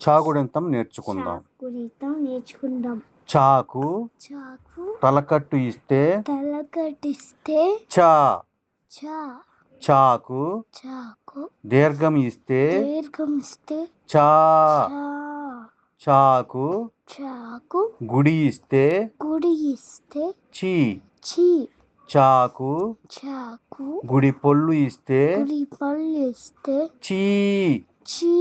చాగుడింతం నేర్చుకుందాం. గురితం నేర్చుకుందాం. చాకు చాకు తలకట్టు ఇస్తే తలకటిస్తే చా చా చాకు చాకు దీర్ఘం ఇస్తే దీర్ఘం ఇస్తే చా చాకు చాకు గుడి ఇస్తే గుడి ఇస్తే చీ చీ చాకు చాకు గుడి పొల్లు ఇస్తే గుడి పళ్ళు ఇస్తే చీ చీ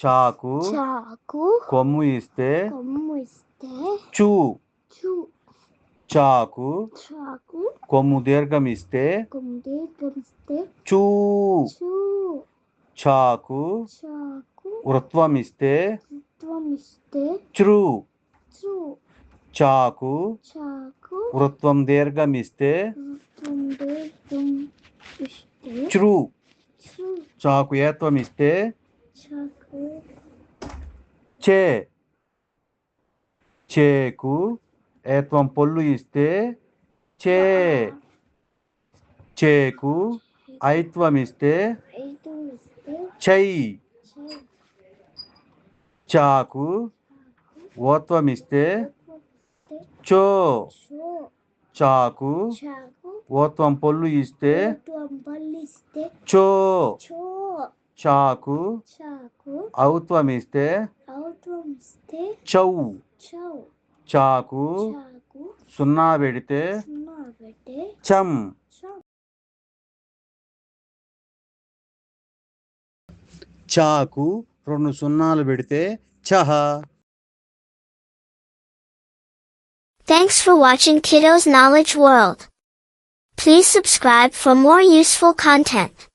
చాకు చాకు కొమ్ము ఇస్తే కొమ్ము ఇస్తే చూ చూ చాకు చాకు కొమ్ము దీర్ఘం ఇస్తే కొమ్ము దీర్ఘం ఇస్తే చూ చూ చాకు చాకు వృత్వం ఇస్తే వృత్వం ఇస్తే చ్రు చూ చాకు చాకు వృత్వం దీర్ఘం ఇస్తే వృత్వం దీర్ఘం ఇస్తే చ్రు చూ చాకు ఏత్వం ఇస్తే చాకు చే. చేకు. ఏత్వం పొల్లు ఇస్తే చే. చేకు. ఐత్వం ఇస్తే చై. చాకు. ఓత్వం ఇస్తే చో. చాకు. ఓత్వం పొల్లు ఇస్తే చో. చాకు. ఔత్వం ఇస్తే చౌ చౌ చాకు సున్నా పెడితే చౌ చాకు రెండు సున్నాలు పెడితే చహ Thanks for watching Kiddo's Knowledge World. Please subscribe for more useful content.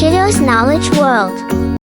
Kiddo's Knowledge World.